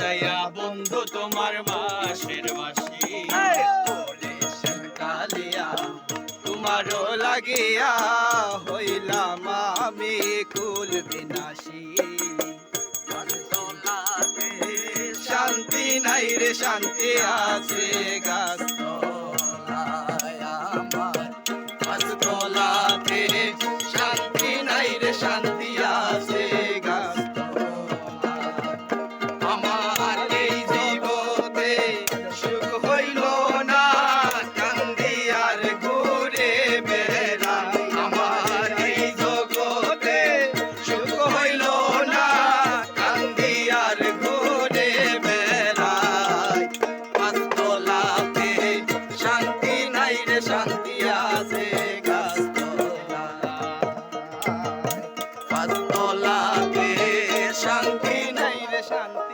কালিয়া বন্ধু তোমার মাসের কালিয়া তোমারও লাগিয়া হইলাম আমি কুল বিনাশী। শান্তি নাই রে শান্তি আছে গাছতলায় পাঁচতলাতে শান্তি নাই রে শান্তি।